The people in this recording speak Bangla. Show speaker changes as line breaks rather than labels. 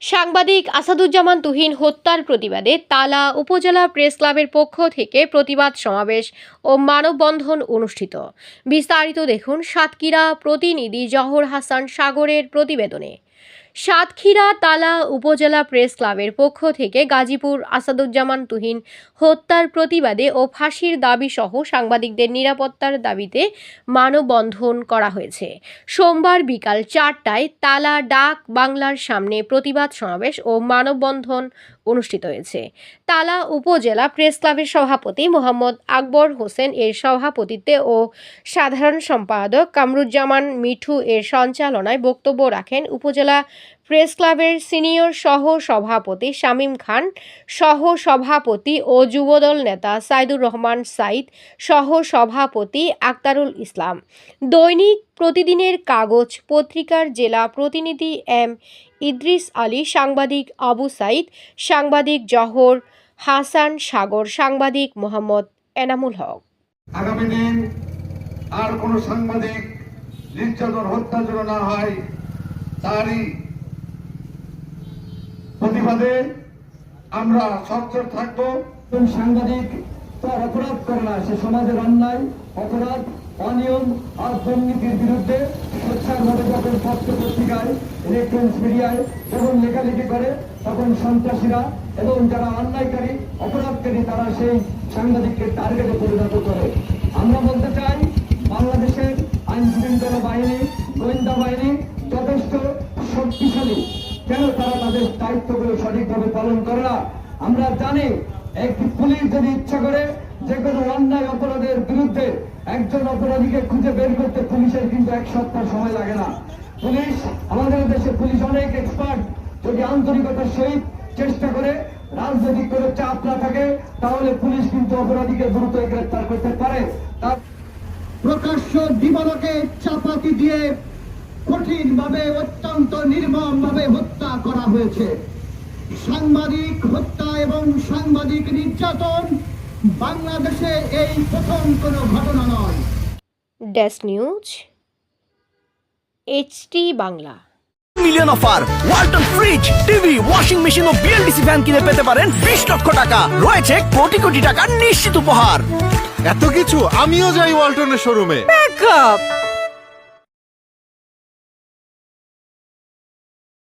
সাংবাদিক আসাদুজ্জামান তুহিন হত্যার প্রতিবাদে তালা উপজেলা প্রেস ক্লাবের পক্ষ থেকে প্রতিবাদ সমাবেশ ও মানববন্ধন অনুষ্ঠিত। বিস্তারিত দেখুন সাতক্ষীরা প্রতিনিধি জহর হাসান সাগরের প্রতিবেদনে। সাতক্ষীরা তালা উপজেলা প্রেস ক্লাবের পক্ষ থেকে গাজীপুর আসাদুজ্জামান তুহিন হত্যার প্রতিবাদে ও ফাঁসির দাবি সহ সাংবাদিকদের নিরাপত্তার দাবিতে মানববন্ধন করা হয়েছে। সোমবার বিকাল চারটায় তালা ডাক বাংলার সামনে প্রতিবাদ সমাবেশ ও মানববন্ধন অনুষ্ঠিত হয়েছে। তালা উপজেলা প্রেস ক্লাবের সভাপতি মোহাম্মদ আকবর হোসেন এর সভাপতিত্বে ও সাধারণ সম্পাদক কামরুজ্জামান মিঠু এর সঞ্চালনায় বক্তব্য রাখেন উপজেলা প্রেস ক্লাবের সিনিয়র সহ সভাপতি শামীম খান সহ সভাপতি ও যুবদল নেতা সাইদুর রহমান সাইদ সহ সভাপতি আক্তারুল ইসলাম। দৈনিক প্রতিদিনের কাগজ পত্রিকার জেলা প্রতিনিধি এম ইদ্রিস আলী, সাংবাদিক আবু সাইদ, সাংবাদিক জহর হাসান সাগর, সাংবাদিক মোহাম্মদ এনামুল হক।
আগামী দিন আর কোন সাংবাদিক নির্যাতন হত্যা যেন না হয়, তারই প্রতিবাদে আমরা সচ্ছর থাকব।
সাংবাদিক তার অপরাধ করে না সে সমাজের অন্যায়, অপরাধ, অনিয়ম আর দুর্নীতির বিরুদ্ধে সোচ্চারভাবে যখন পত্র পত্রিকায় ইলেকট্রনিক্স মিডিয়ায় যখন লেখালেখি করে, তখন সন্ত্রাসীরা এবং যারা অন্যায়কারী, অপরাধকারী, তারা সেই সাংবাদিককে টার্গেটে পরিণত করে। তাদের দায়িত্বগুলো সঠিকভাবে পালন করে। আমরা জানি, একটি পুলিশ যদি ইচ্ছা করে যে কোনো অন্যায় অপরাধের বিরুদ্ধে একজন অপরাধীকে খুঁজে বের করতে পুলিশের কিন্তু এক সপ্তাহ সময় লাগে না। পুলিশ, আমাদের দেশে পুলিশ অনেক এক্সপার্ট যদি আন্তরিকতার সহিত চেষ্টা করে, রাজনৈতিক করে চাপ না থাকে, তাহলে পুলিশ কিন্তু অপরাধীকে দ্রুত গ্রেপ্তার করতে পারে। তার প্রকাশ্য দিবালকে চাপাতি দিয়ে কঠিন ভাবে অত্যন্ত নির্মম হয়েছে। সাংবাদিক হত্যা এবং সাংবাদিক নির্যাতন বাংলাদেশে এই প্রথম কোনো ঘটনা নয়।
Desk news HT Bangla.
Million offer Walton fridge TV washing machine ও বিএলডিসি ফ্যান কিনে পেতে পারেন বিশ লক্ষ টাকা। রয়েছে কোটি কোটি টাকা নিশ্চিত উপহার।
এত কিছু আমিও যাই ওয়ালটনের শোরুমে।
ব্যাকআপ